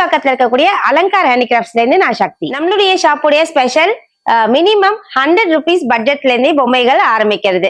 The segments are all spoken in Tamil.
முகலிவாக்கத்துல இருக்கக்கூடிய அலங்கார் ஹேண்டிகிராஃப்ட்ஸ்ல இருந்து நான் சக்தி. நம்மளுடைய ஷாப்புடைய ஸ்பெஷல் மினிமம் ஹண்ட்ரட் ருபீஸ் பட்ஜெட்ல இருந்தே பொம்மைகள் ஆரம்பிக்கிறது.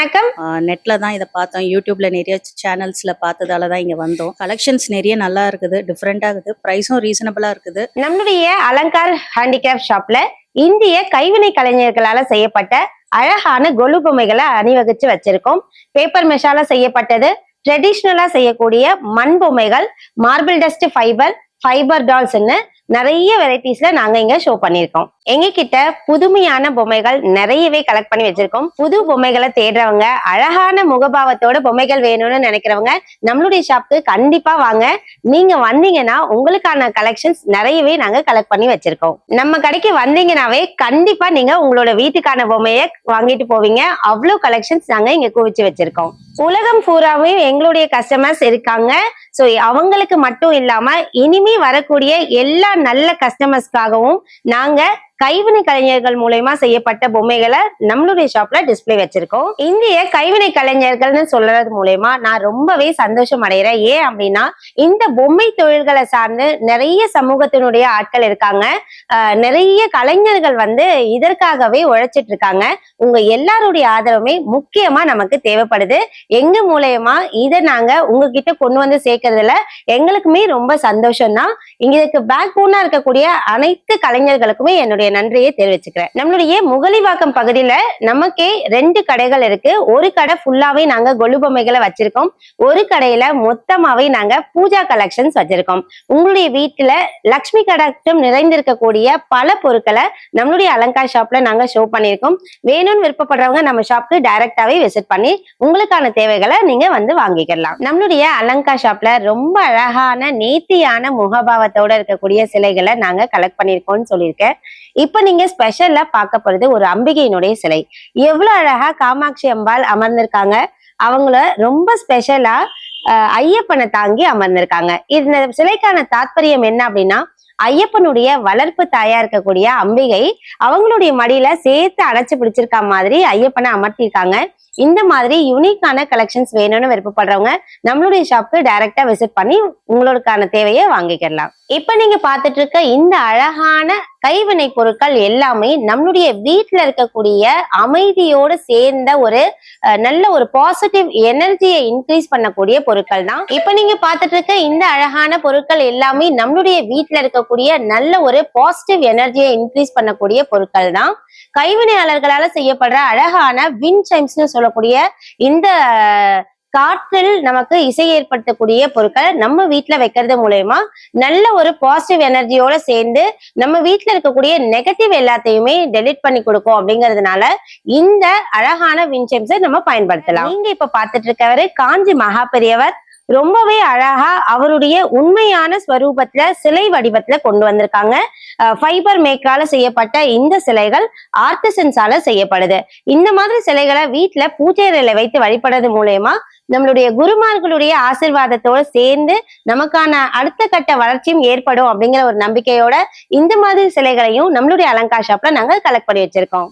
வணக்கம். நெட்ல தான் இதை பார்த்தோம். யூடியூப்ல நிறைய சேனல்ஸ்ல பார்த்ததால தான் இங்க வந்தோம். கலெக்ஷன்ஸ் நிறைய நல்லா இருக்குது டிஃப்ரெண்டா இருக்குது. ப்ரைஸும் ரீசனபிளா இருக்குது. நம்மளுடைய அலங்கார் ஹேண்டிகிராஃப்ட் ஷாப்ல இந்திய கைவினை கலைஞர்களால செய்யப்பட்ட அழகான கொலு பொம்மைகளை அணிவகுச்சு வச்சிருக்கோம். பேப்பர் மெஷால செய்யப்பட்டது ட்ரெடிஷ்னலா செய்யக்கூடிய மண் பொம்மைகள் மார்பிள் டஸ்ட் ஃபைபர் ஃபைபர் டால்ஸ்ன்னு நிறைய வெரைட்டிஸ்ல நாங்க இங்க ஷோ பண்ணிருக்கோம் எங்க கிட்ட புதுமையான பொம்மைகள் நிறையவே கலெக்ட் பண்ணி வச்சிருக்கோம். புது பொம்மைகளை தேடுறவங்க அழகான முகபாவத்தோட பொம்மைகள் வேணும்னு நினைக்கிறவங்க நம்மளுடைய ஷாப்க்கு கண்டிப்பா வாங்க. நீங்க வந்தீங்கன்னா உங்களுக்கான கலெக்ஷன்ஸ் நிறையவே நாங்க கலெக்ட் பண்ணி வச்சிருக்கோம். நம்ம கடைக்கு வந்தீங்கன்னாவே கண்டிப்பா நீங்க உங்களோட வீட்டுக்கான பொம்மையை வாங்கிட்டு போவீங்க. அவ்வளவு கலெக்ஷன்ஸ் நாங்க இங்க குவிச்சு வச்சிருக்கோம். உலகம் பூராவே எங்களுடைய கஸ்டமர்ஸ் இருக்காங்க. ஸோ அவங்களுக்கு மட்டும் இல்லாம இனிமே வரக்கூடிய எல்லா நல்ல கஸ்டமர்ஸ்க்காகவும் நாங்க கைவினை கலைஞர்கள் மூலயமா செய்யப்பட்ட பொம்மைகளை நம்மளுடைய ஷாப்ல டிஸ்ப்ளே வச்சிருக்கோம். இந்திய கைவினை கலைஞர்கள்னு சொல்றது மூலயமா நான் ரொம்பவே சந்தோஷம் அடைகிறேன். ஏன் அப்படின்னா இந்த பொம்மை தொழில்களை சார்ந்து நிறைய சமூகத்தினுடைய ஆட்கள் இருக்காங்க. நிறைய கலைஞர்கள் வந்து இதற்காகவே உழைச்சிட்டு இருக்காங்க. உங்க எல்லாருடைய ஆதரவுமே முக்கியமா நமக்கு தேவைப்படுது. எங்க மூலயமா இதை நாங்க உங்ககிட்ட கொண்டு வந்து சேர்க்கறதுல எங்களுக்குமே ரொம்ப சந்தோஷம் தான் இங்க பேக் போனா இருக்கக்கூடிய அனைத்து கலைஞர்களுக்குமே என்னுடைய நன்றியை தெரிவிச்சுக்கிறேன். நம்மளுடைய முகலிவாக்கம் பகுதியில நமக்கே ரெண்டு கடைகள் இருக்கு. ஒரு கடை ஃபுல்லாவே நாங்க கொலு பொம்மைகளை வச்சிருக்கோம். ஒரு கடையில மொத்தமாவே நாங்க பூஜா கலெக்ஷன்ஸ் வச்சிருக்கோம். உங்களுடைய வீட்டுல லக்ஷ்மி கடாட்சம் நிறைந்திருக்கக்கூடிய பல பொருட்களை நம்மளுடைய அலங்கார் ஷாப்ல நாங்க ஷோ பண்ணியிருக்கோம். வேணும்னு விருப்பப்படுறவங்க நம்ம ஷாப்க்கு டைரக்டாவே விசிட் பண்ணி உங்களுக்கான தேவைகளை நீங்க வந்து வாங்கிக்கலாம். நம்மளுடைய அலங்கார் ஷாப்ல ரொம்ப அழகான நேர்த்தியான முகபாவத்தோட இருக்கக்கூடிய சிலைகளை நாங்க கலெக்ட் பண்ணியிருக்கோம்னு சொல்லியிருக்கேன். இப்ப நீங்க ஸ்பெஷல்ல பார்க்க போறது ஒரு அம்பிகையினுடைய சிலை. எவ்வளவு அழகா காமாட்சி அம்பாள் அமர்ந்திருக்காங்க. அவங்கள ரொம்ப ஸ்பெஷலா ஐயப்பனை தாங்கி அமர்ந்திருக்காங்க. இந்த சிலைக்கான தாத்பரியம் என்ன அப்படின்னா ஐயப்பனுடைய வளர்ப்பு தாயா இருக்கக்கூடிய அம்பிகை அவங்களுடைய மடியில சேர்த்து அடைச்சு பிடிச்சிருக்க மாதிரி ஐயப்பனை அமர்த்திருக்காங்க. இந்த மாதிரி யூனிக்கான கலெக்ஷன்ஸ் வேணும்னு விருப்பப்படுறவங்க நம்மளுடைய ஷாப்க்கு டைரக்டா விசிட் பண்ணி உங்களுக்கான தேவையை வாங்கிக்கலாம் இப்ப நீங்க பார்த்துட்டு இருக்க இந்த அழகான கைவினை பொருட்கள் எல்லாமே நம்மளுடைய வீட்டுல இருக்கக்கூடிய அமைதியோடு சேர்ந்த ஒரு நல்ல ஒரு பாசிட்டிவ் எனர்ஜியை இன்க்ரீஸ் பண்ணக்கூடிய பொருட்கள் தான். இப்ப நீங்க பார்த்துட்டு இருக்க இந்த அழகான பொருட்கள் எல்லாமே நம்மளுடைய வீட்டுல இருக்கக்கூடிய நல்ல ஒரு பாசிட்டிவ் எனர்ஜியை இன்க்ரீஸ் பண்ணக்கூடிய பொருட்கள் தான். கைவினையாளர்களால செய்யப்படுற அழகான வின் சைம்ஸ்னு சொல்லக்கூடிய இந்த காற்றில் நமக்கு இசை ஏற்படுத்தக்கூடிய பொருட்களை நம்ம வீட்ல வைக்கிறது மூலயமா நல்ல ஒரு பாசிட்டிவ் எனர்ஜியோட சேர்ந்து நம்ம வீட்டுல இருக்கக்கூடிய நெகட்டிவ் எல்லாத்தையுமே டெலிட் பண்ணி கொடுக்கும் அப்படிங்கிறதுனால இந்த அழகான வின்செம்ஸை நம்ம பயன்படுத்தலாம். நீங்க இப்ப பாத்துட்டு இருக்கவரு காஞ்சி மகா பெரியவர். ரொம்பவே அழகா அவருடைய உண்மையான ஸ்வரூபத்துல சிலை வடிவத்துல கொண்டு வந்திருக்காங்க. ஃபைபர் மேக்கால செய்யப்பட்ட இந்த சிலைகள் ஆர்டிசன்ஸால செய்யப்படுது. இந்த மாதிரி சிலைகளை வீட்டுல பூஜை அறையில வைத்து வழிபடுறது மூலயமா நம்மளுடைய குருமார்களுடைய ஆசிர்வாதத்தோடு சேர்ந்து நமக்கான அடுத்த கட்ட வளர்ச்சியும் ஏற்படும் அப்படிங்கிற ஒரு நம்பிக்கையோட இந்த மாதிரி சிலைகளையும் நம்மளுடைய அலங்கா ஷாப்ல நாங்கள் கலெக்ட் பண்ணி வச்சிருக்கோம்.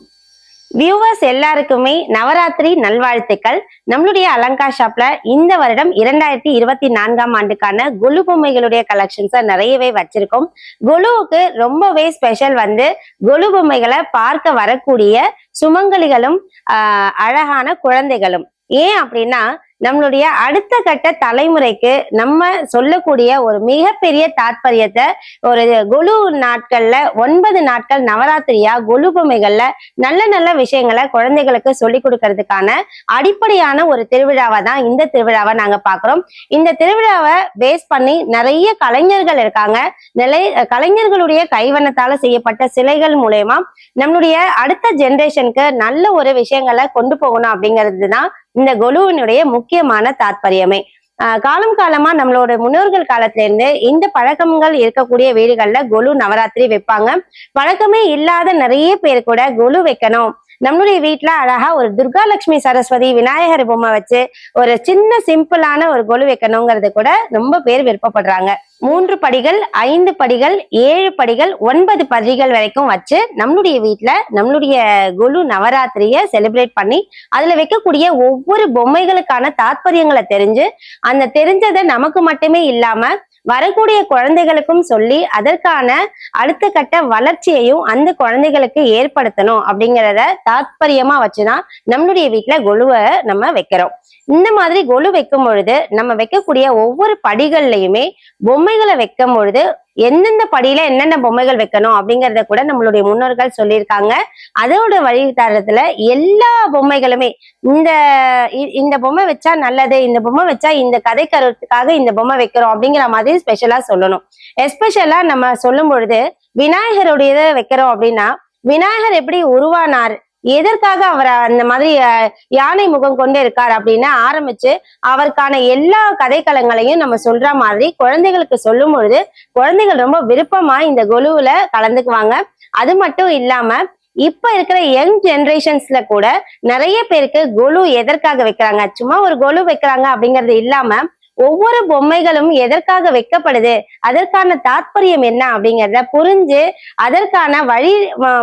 வியூவர்ஸ் எல்லாருக்குமே நவராத்திரி நல்வாழ்த்துக்கள். நம்மளுடைய அலங்கா ஷாப்ல இந்த வருடம் இரண்டாயிரத்தி இருபத்தி நான்காம் ஆண்டுக்கான குலு பொம்மைகளுடைய கலெக்ஷன்ஸை நிறையவே வச்சிருக்கோம். குலுவுக்கு ரொம்பவே ஸ்பெஷல் வந்து குலு பொம்மைகளை பார்க்க வரக்கூடிய சுமங்கலிகளும் ஆஹ் அழகான குழந்தைகளும். ஏன் அப்படின்னா நம்மளுடைய அடுத்த கட்ட தலைமுறைக்கு நம்ம சொல்லக்கூடிய ஒரு மிகப்பெரிய தாத்பரியத்தை ஒரு கொலு நாட்கள்ல ஒன்பது நாட்கள் நவராத்திரியா கொலு பொம்மைகள்ல நல்ல நல்ல விஷயங்களை குழந்தைகளுக்கு சொல்லி கொடுக்கறதுக்கான அடிப்படையான ஒரு திருவிழாவை தான் இந்த திருவிழாவை நாங்க பாக்குறோம் இந்த திருவிழாவை பேஸ் பண்ணி நிறைய கலைஞர்கள் இருக்காங்க. நிலை கலைஞர்களுடைய கைவண்ணத்தால செய்யப்பட்ட சிலைகள் மூலயமா நம்மளுடைய அடுத்த ஜென்ரேஷனுக்கு நல்ல ஒரு விஷயங்களை கொண்டு போகணும் அப்படிங்கிறது தான் இந்த கொலுவினுடைய முக்கியமான தாற்பயமே ஆஹ் காலம் காலமா நம்மளோட முன்னோர்கள் காலத்துல இருந்து இந்த பழக்கங்கள் இருக்கக்கூடிய வீடுகள்ல கொலு நவராத்திரி வைப்பாங்க. பழக்கமே இல்லாத நிறைய பேர் கூட கொலு வைக்கணும். நம்மளுடைய வீட்டுல அழகா ஒரு துர்கா லட்சுமி சரஸ்வதி விநாயகர் பொம்மை வச்சு ஒரு சின்ன சிம்பிளான ஒரு கொலு வைக்கணுங்கிறது கூட ரொம்ப பேர் விருப்பப்படுறாங்க. மூன்று படிகள் ஐந்து படிகள் ஏழு படிகள் ஒன்பது படிகள் வரைக்கும் வச்சு நம்மளுடைய வீட்டுல நம்மளுடைய குலு நவராத்திரிய செலிப்ரேட் பண்ணி அதுல வைக்கக்கூடிய ஒவ்வொரு பொம்மைகளுக்கான தாத்பரியங்களை தெரிஞ்சு அந்த தெரிஞ்சதை நமக்கு மட்டுமே இல்லாம வரக்கூடிய குழந்தைகளுக்கும் சொல்லி அதற்கான அடுத்த கட்ட வளர்ச்சியையும் அந்த குழந்தைகளுக்கு ஏற்படுத்தணும் அப்படிங்கிறத தாத்பரியமா வச்சுதான் நம்மளுடைய வீட்டுல கொலுவை நம்ம வைக்கிறோம். இந்த மாதிரி கொலு வைக்கும் பொழுது நம்ம வைக்கக்கூடிய ஒவ்வொரு படிகள்லயுமே பொம்மைகளை வைக்கும் பொழுது எந்தெந்த படியில என்னென்ன பொம்மைகள் வைக்கணும் அப்படிங்கறத கூட நம்மளுடைய முன்னோர்கள் சொல்லியிருக்காங்க. அதோட வழித்தரத்துல எல்லா பொம்மைகளுமே இந்த இந்த பொம்மை வச்சா நல்லது இந்த பொம்மை வச்சா இந்த கதை கருத்துக்காக இந்த பொம்மை வைக்கிறோம் அப்படிங்கிற மாதிரி ஸ்பெஷலா சொல்லணும். எஸ்பெஷலா நம்ம சொல்லும் பொழுது விநாயகருடையதை வைக்கிறோம் அப்படின்னா விநாயகர் எப்படி உருவானார் எதற்காக அவர் அந்த மாதிரி யானை முகம் கொண்டு இருக்கார் அப்படின்னு ஆரம்பிச்சு அவருக்கான எல்லா கதைக்களங்களையும் நம்ம சொல்ற மாதிரி குழந்தைகளுக்கு சொல்லும் பொழுது குழந்தைகள் ரொம்ப விருப்பமா இந்த கொலுவுல கலந்துக்குவாங்க. அது மட்டும் இல்லாம இப்ப இருக்கிற யங் ஜெனரேஷன்ஸ்ல கூட நிறைய பேருக்கு கொலு எதற்காக வைக்கிறாங்க? சும்மா ஒரு கொலு வைக்கிறாங்க அப்படிங்கிறது இல்லாம ஒவ்வொரு பொம்மைகளும் எதற்காக வைக்கப்படுது? அதற்கான தாத்பரியம் என்ன அப்படிங்கறத புரிஞ்சு அதற்கான வழி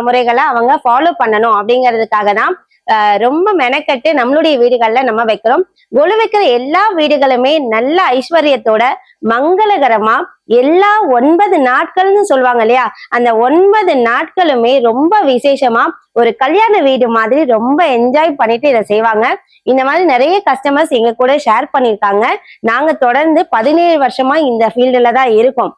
முறைகளை அவங்க ஃபாலோ பண்ணணும் அப்படிங்கிறதுக்காக தான் ரொம்ப மெனக்கட்டு நம்மளுடைய வீடுகள்ல நம்ம வைக்கிறோம். கொலு வைக்கிற எல்லா வீடுகளுமே நல்ல ஐஸ்வர்யத்தோட மங்களகரமா எல்லா ஒன்பது நாட்கள்னு சொல்லுவாங்க இல்லையா? அந்த ஒன்பது நாட்களுமே ரொம்ப விசேஷமா ஒரு கல்யாண வீடு மாதிரி ரொம்ப என்ஜாய் பண்ணிட்டு இதை செய்வாங்க. இந்த மாதிரி நிறைய கஸ்டமர்ஸ் எங்க கூட ஷேர் பண்ணியிருக்காங்க. நாங்க தொடர்ந்து பதினேழு வருஷமா இந்த ஃபீல்டுல தான் இருக்கோம்.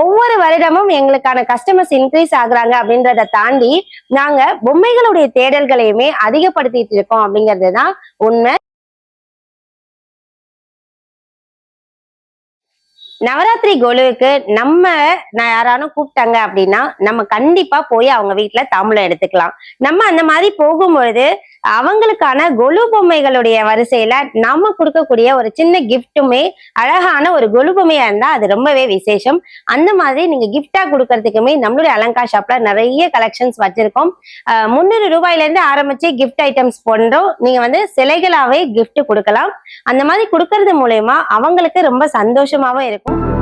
ஒவ்வொரு வருடமும் எங்களுக்கான கஸ்டமர்ஸ் இன்க்ரீஸ் ஆகுறாங்க அப்படின்றத தாண்டி நாங்க பொம்மைகளுடைய தேடல்களையுமே அதிகப்படுத்திட்டு இருக்கோம் அப்படிங்கிறது தான் உண்மை. நவராத்திரி கொலுவுக்கு நம்ம நான் யாரானும் கூப்பிட்டாங்க அப்படின்னா நம்ம கண்டிப்பா போய் அவங்க வீட்டுல தாம்பூலம் எடுத்துக்கலாம். நம்ம அந்த மாதிரி போகும்பொழுது அவங்களுக்கான கொலு பொம்மைகளுடைய வரிசையில நாம கொடுக்கக்கூடிய ஒரு சின்ன கிஃப்ட்டுமே அழகான ஒரு கொலு பொம்மையா இருந்தா அது ரொம்பவே விசேஷம். அந்த மாதிரி நீங்க கிஃப்டா கொடுக்கறதுக்குமே நம்மளுடைய அலங்கா ஷாப்ல நிறைய கலெக்ஷன்ஸ் வச்சிருக்கோம். அஹ் முந்நூறு ரூபாயில இருந்து ஆரம்பிச்சு கிஃப்ட் ஐட்டம்ஸ் போன்றோம். நீங்க வந்து சிலைகளாவே கிஃப்ட் கொடுக்கலாம். அந்த மாதிரி கொடுக்கறது மூலயமா அவங்களுக்கு ரொம்ப சந்தோஷமாவும் இருக்கும்.